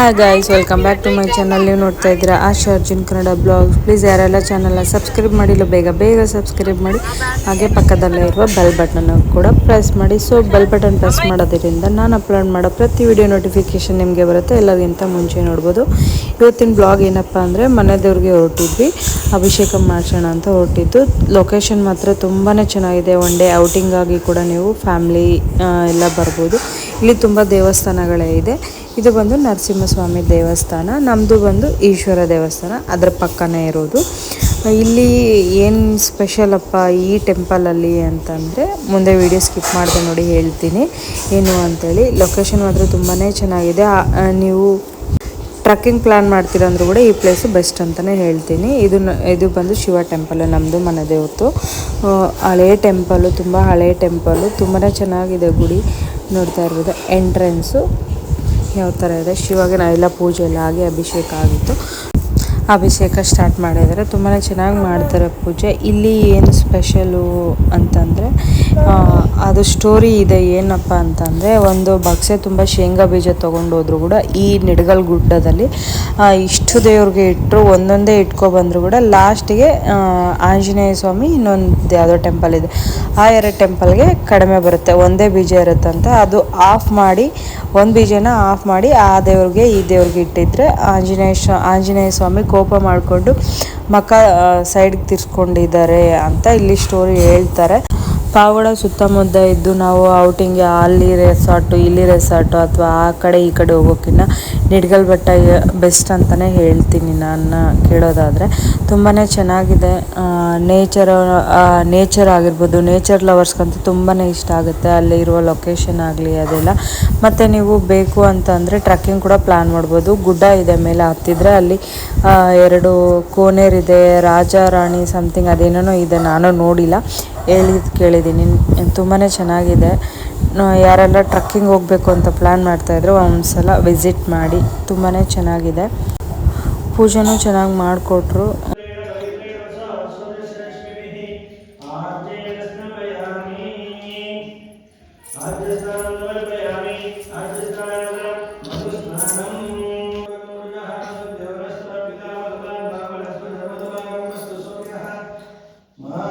Hi guys welcome back to my channel ನೀವು ನೋಡ್ತಾ ಇದ್ದೀರಾ ಆಶಾ ಅರ್ಜುನ್ ಕನ್ನಡ ಬ್ಲಾಗ್ ಪ್ಲೀಸ್ ಯಾರೆಲ್ಲ ಚಾನಲ್ನ ಸಬ್ಸ್ಕ್ರೈಬ್ ಮಾಡಿಲ್ಲ, ಬೇಗ ಬೇಗ ಸಬ್ಸ್ಕ್ರೈಬ್ ಮಾಡಿ. ಹಾಗೆ ಪಕ್ಕದಲ್ಲೇ ಇರುವ ಬೆಲ್ ಬಟನ್ ಕೂಡ ಪ್ರೆಸ್ ಮಾಡಿ. ಸೊ ಬೆಲ್ ಬಟನ್ ಪ್ರೆಸ್ ಮಾಡೋದ್ರಿಂದ ನಾನು ಅಪ್ಲೋಡ್ ಮಾಡೋ ಪ್ರತಿ ವಿಡಿಯೋ ನೋಟಿಫಿಕೇಶನ್ ನಿಮಗೆ ಬರುತ್ತೆ. ಎಲ್ಲರಿಗಿಂತ ಮುಂಚೆ ನೋಡ್ಬೋದು. ಇವತ್ತಿನ ಬ್ಲಾಗ್ ಏನಪ್ಪ ಅಂದರೆ ಮನೆದೇವ್ರಿಗೆ ಹೊರಟಿದ್ವಿ. ಅಭಿಷೇಕ ಮಾಡಿಸೋಣ ಅಂತ ಹೊರಟಿದ್ದು. ಲೊಕೇಶನ್ ಮಾತ್ರ ತುಂಬಾ ಚೆನ್ನಾಗಿದೆ. ಒನ್ ಡೇ ಔಟಿಂಗ್ ಆಗಿ ಕೂಡ ನೀವು ಫ್ಯಾಮ್ಲಿ ಎಲ್ಲ ಬರ್ಬೋದು. ಇಲ್ಲಿ ತುಂಬ ದೇವಸ್ಥಾನಗಳೇ ಇದೆ. ಇದು ಬಂದು ನರಸಿಂಹಸ್ವಾಮಿ ದೇವಸ್ಥಾನ ನಮ್ಮದು ಬಂದು ಈಶ್ವರ ದೇವಸ್ಥಾನ, ಅದರ ಪಕ್ಕನೇ ಇರೋದು. ಇಲ್ಲಿ ಏನು ಸ್ಪೆಷಲಪ್ಪ ಈ ಟೆಂಪಲಲ್ಲಿ ಅಂತಂದರೆ, ಮುಂದೆ ವಿಡಿಯೋ ಸ್ಕಿಪ್ ಮಾಡಿದೆ ನೋಡಿ ಹೇಳ್ತೀನಿ. ಏನು ಅಂತೇಳಿ ಲೊಕೇಶನ್ ಮಾತ್ರ ತುಂಬಾ ಚೆನ್ನಾಗಿದೆ. ನೀವು ಟ್ರಕ್ಕಿಂಗ್ ಪ್ಲ್ಯಾನ್ ಮಾಡ್ತೀರ ಅಂದರೂ ಕೂಡ ಈ ಪ್ಲೇಸು ಬೆಸ್ಟ್ ಅಂತಲೇ ಹೇಳ್ತೀನಿ. ಇದು ಇದು ಬಂದು ಶಿವ ಟೆಂಪಲ್ ನಮ್ಮದು ಮನೆ ದೇವತ್ತು ಹಳೇ ಟೆಂಪಲು ತುಂಬ ಹಳೆ ಟೆಂಪಲು ತುಂಬಾ ಚೆನ್ನಾಗಿದೆ ಗುಡಿ. ನೋಡ್ತಾ ಇರ್ಬೋದು ಎಂಟ್ರೆನ್ಸು ಯಾವ ಥರ ಇದೆ ಶಿವಗೆ ಎಲ್ಲ ಪೂಜೆ ಎಲ್ಲ ಆಗಿ ಅಭಿಷೇಕ ಆಗಿತ್ತು. ಅಭಿಷೇಕ ಸ್ಟಾರ್ಟ್ ಮಾಡಿದ್ದಾರೆ. ತುಂಬಾ ಚೆನ್ನಾಗಿ ಮಾಡ್ತಾರೆ ಪೂಜೆ. ಇಲ್ಲಿ ಏನು ಸ್ಪೆಷಲು ಅಂತಂದರೆ ಅದು ಸ್ಟೋರಿ ಇದೆ ಏನಪ್ಪ ಅಂತಂದರೆ, ಒಂದು ಬಕ್ಸೆ ತುಂಬ ಶೇಂಗಾ ಬೀಜ ತೊಗೊಂಡು ಹೋದ್ರು ಕೂಡ ಈ ನಿಡಗಲ್ ಗುಡ್ಡದಲ್ಲಿ. ಇಷ್ಟು ದೇವ್ರಿಗೆ ಇಟ್ಟರು ಒಂದೊಂದೇ ಇಟ್ಕೊಬಂದ್ರು ಕೂಡ ಲಾಸ್ಟಿಗೆ ಆಂಜನೇಯ ಸ್ವಾಮಿ ಇನ್ನೊಂದು ಯಾವುದೋ ಟೆಂಪಲ್ ಇದೆ. ಆ ಎರಡು ಟೆಂಪಲ್ಗೆ ಕಡಿಮೆ ಬರುತ್ತೆ. ಒಂದೇ ಬೀಜ ಇರುತ್ತಂತೆ. ಅದು ಆಫ್ ಮಾಡಿ, ಒಂದು ಬೀಜನ ಆಫ್ ಮಾಡಿ ಆ ದೇವ್ರಿಗೆ ಈ ದೇವ್ರಿಗೆ ಇಟ್ಟಿದ್ರೆ ಆಂಜನೇಯ ಆಂಜನೇಯ ಸ್ವಾಮಿ ಕೋಪ ಮಾಡಿಕೊಂಡು ಮಕ ಸೈಡ್ಗೆ ತಿರ್ಸ್ಕೊಂಡಿದ್ದಾರೆ ಅಂತ ಇಲ್ಲಿ ಸ್ಟೋರಿ ಹೇಳ್ತಾರೆ. ಪಾವಗಡ ಸುತ್ತಮುತ್ತ ಇದ್ದು ನಾವು ಔಟಿಂಗ್ಗೆ ಅಲ್ಲಿ ರೆಸಾರ್ಟು ಇಲ್ಲಿ ರೆಸಾರ್ಟು ಅಥವಾ ಆ ಕಡೆ ಈ ಕಡೆ ಹೋಗೋಕ್ಕಿಂತ ನಿಡ್ಗಲ್ ಬೆಟ್ಟ ಬೆಸ್ಟ್ ಅಂತಲೇ ಹೇಳ್ತೀನಿ ನಾನು ಕೇಳೋದಾದರೆ. ತುಂಬಾ ಚೆನ್ನಾಗಿದೆ. ನೇಚರ್ ನೇಚರ್ ಆಗಿರ್ಬೋದು ನೇಚರ್ ಲವರ್ಸ್ಗಂತೂ ತುಂಬಾ ಇಷ್ಟ ಆಗುತ್ತೆ. ಅಲ್ಲಿ ಇರುವ ಲೊಕೇಶನ್ ಆಗಲಿ ಅದೆಲ್ಲ. ಮತ್ತು ನೀವು ಬೇಕು ಅಂತಂದರೆ ಟ್ರಕ್ಕಿಂಗ್ ಕೂಡ ಪ್ಲ್ಯಾನ್ ಮಾಡ್ಬೋದು. ಗುಡ್ಡ ಇದೆ ಮೇಲೆ ಹತ್ತಿದ್ರೆ ಅಲ್ಲಿ ಎರಡು ಕೋನೇರಿದೆ, ರಾಜ, ರಾಣಿ ಸಮಥಿಂಗ್ ಅದೇನೋ ಇದೆ. ನಾನು ನೋಡಿಲ್ಲ. ಹೇಳಿದ್ದು ಕೇಳಿದ್ದೀನಿ ತುಂಬಾ ಚೆನ್ನಾಗಿದೆ. ಯಾರೆಲ್ಲ ಟ್ರಕ್ಕಿಂಗ್ ಹೋಗಬೇಕು ಅಂತ ಪ್ಲ್ಯಾನ್ ಮಾಡ್ತಾಯಿದ್ರು ಒಂದ್ಸಲ ವಿಸಿಟ್ ಮಾಡಿ. ತುಂಬಾ ಚೆನ್ನಾಗಿದೆ. ಪೂಜೆನೂ ಚೆನ್ನಾಗಿ ಮಾಡಿಕೊಟ್ರು.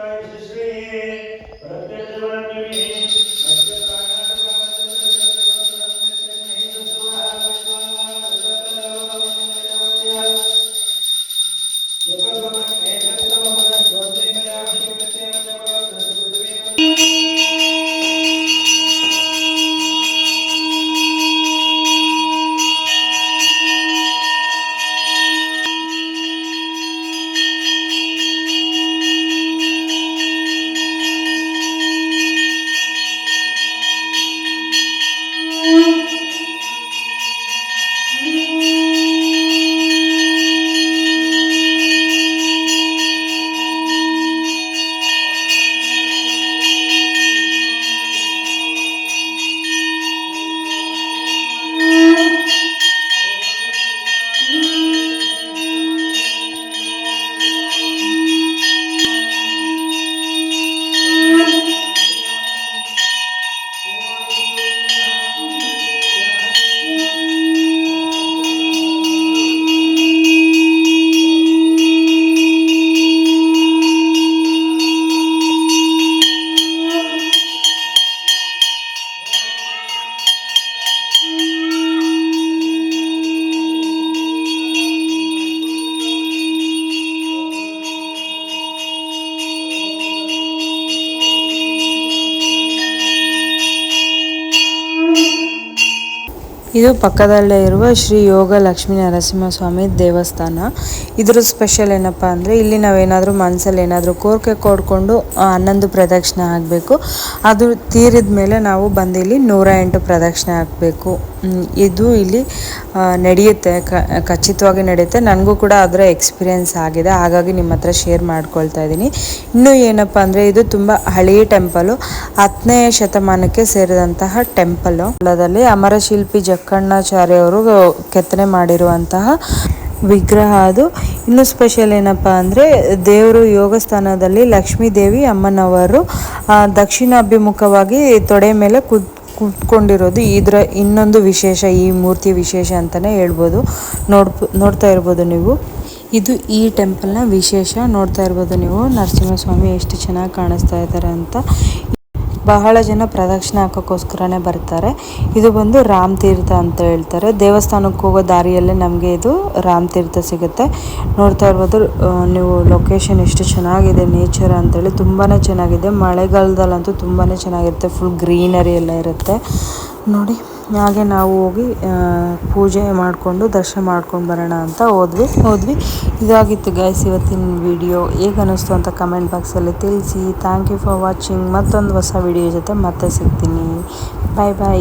Christ is risen. Blessed is the one. ಇದು ಪಕ್ಕದಲ್ಲೇ ಇರುವ ಶ್ರೀ ಯೋಗ ಲಕ್ಷ್ಮೀ ನರಸಿಂಹಸ್ವಾಮಿ ದೇವಸ್ಥಾನ. ಇದ್ರ ಸ್ಪೆಷಲ್ ಏನಪ್ಪ ಅಂದರೆ ಇಲ್ಲಿ ನಾವೇನಾದರೂ ಮನಸ್ಸಲ್ಲಿ ಏನಾದರೂ ಕೋರಿಕೆ ಕೊಡ್ಕೊಂಡು ಹನ್ನೊಂದು ಪ್ರದಕ್ಷಿಣೆ ಆಗಬೇಕು ಅದು ತೀರಿದ ಮೇಲೆ ನಾವು ಬಂದು ಇಲ್ಲಿ ನೂರ ಎಂಟು ಪ್ರದಕ್ಷಿಣೆ ಹಾಕಬೇಕು. ಇದು ಇಲ್ಲಿ ನಡೆಯುತ್ತೆ. ಖಚಿತವಾಗಿ ನಡೆಯುತ್ತೆ. ನನಗೂ ಕೂಡ ಅದರ ಎಕ್ಸ್ಪೀರಿಯೆನ್ಸ್ ಆಗಿದೆ. ಹಾಗಾಗಿ ನಿಮ್ಮ ಹತ್ರ ಶೇರ್ ಮಾಡ್ಕೊಳ್ತಾ ಇದ್ದೀನಿ. ಇನ್ನು ಏನಪ್ಪ ಅಂದರೆ ಇದು ತುಂಬ ಹಳೆಯ ಟೆಂಪಲು ಹತ್ತನೇ ಶತಮಾನಕ್ಕೆ ಸೇರಿದಂತಹ ಟೆಂಪಲು ಅಮರಶಿಲ್ಪಿ ಜಕ್ಕಣ್ಣಾಚಾರ್ಯವರು ಕೆತ್ತನೆ ಮಾಡಿರುವಂತಹ ವಿಗ್ರಹ ಅದು. ಇನ್ನು ಸ್ಪೆಷಲ್ ಏನಪ್ಪ ಅಂದರೆ ದೇವರು ಯೋಗ ಸ್ಥಾನದಲ್ಲಿ ಲಕ್ಷ್ಮೀ ದೇವಿ ಅಮ್ಮನವರು ದಕ್ಷಿಣಾಭಿಮುಖವಾಗಿ ತೊಡೆ ಮೇಲೆ ಕುದ್ ಕುತ್ಕೊಂಡಿರೋದು. ಇದರ ಇನ್ನೊಂದು ವಿಶೇಷ, ಈ ಮೂರ್ತಿ ವಿಶೇಷ ಅಂತಲೇ ಹೇಳ್ಬೋದು. ನೋಡ್, ನೋಡ್ತಾ ಇರ್ಬೋದು ನೀವು. ಇದು ಈ ಟೆಂಪಲ್ನ ವಿಶೇಷ. ನೋಡ್ತಾ ಇರ್ಬೋದು ನೀವು. ನರಸಿಂಹಸ್ವಾಮಿ ಎಷ್ಟು ಚೆನ್ನಾಗಿ ಕಾಣಿಸ್ತಾ ಇದ್ದಾರೆ ಅಂತ. ಬಹಳ ಜನ ಪ್ರದಕ್ಷಿಣೆ ಹಾಕೋಕ್ಕೋಸ್ಕರನೇ ಬರ್ತಾರೆ. ಇದು ಬಂದು ರಾಮ್ ತೀರ್ಥ ಅಂತ ಹೇಳ್ತಾರೆ. ದೇವಸ್ಥಾನಕ್ಕೆ ಹೋಗೋ ದಾರಿಯಲ್ಲೇ ನಮಗೆ ಇದು ರಾಮ್ ತೀರ್ಥ ಸಿಗುತ್ತೆ. ನೋಡ್ತಾ ಇರ್ಬೋದು ನೀವು ಲೊಕೇಶನ್ ಎಷ್ಟು ಚೆನ್ನಾಗಿದೆ ನೇಚರ್ ಅಂತೇಳಿ ತುಂಬಾ ಚೆನ್ನಾಗಿದೆ. ಮಳೆಗಾಲದಲ್ಲಂತೂ ತುಂಬಾ ಚೆನ್ನಾಗಿರುತ್ತೆ. ಫುಲ್ ಗ್ರೀನರಿ ಎಲ್ಲ ಇರುತ್ತೆ. ನೋಡಿ. ಹಾಗೆ ನಾವು ಹೋಗಿ ಪೂಜೆ ಮಾಡಿಕೊಂಡು, ದರ್ಶನ ಮಾಡ್ಕೊಂಡು ಬರೋಣ ಅಂತ ಹೋದ್ವಿ. ಹೋದ್ವಿ. ಇದಾಗಿತ್ತು ಗೈಸ್ ಇವತ್ತಿನ ವಿಡಿಯೋ ಹೇಗೆ ಅನ್ನಿಸ್ತು ಅಂತ ಕಮೆಂಟ್ ಬಾಕ್ಸಲ್ಲಿ ತಿಳಿಸಿ. ಥ್ಯಾಂಕ್ ಯು ಫಾರ್ ವಾಚಿಂಗ್ ಮತ್ತೊಂದು ಹೊಸ ವಿಡಿಯೋ ಜೊತೆ ಮತ್ತೆ ಸಿಗ್ತೀನಿ. ಬಾಯ್ ಬಾಯ್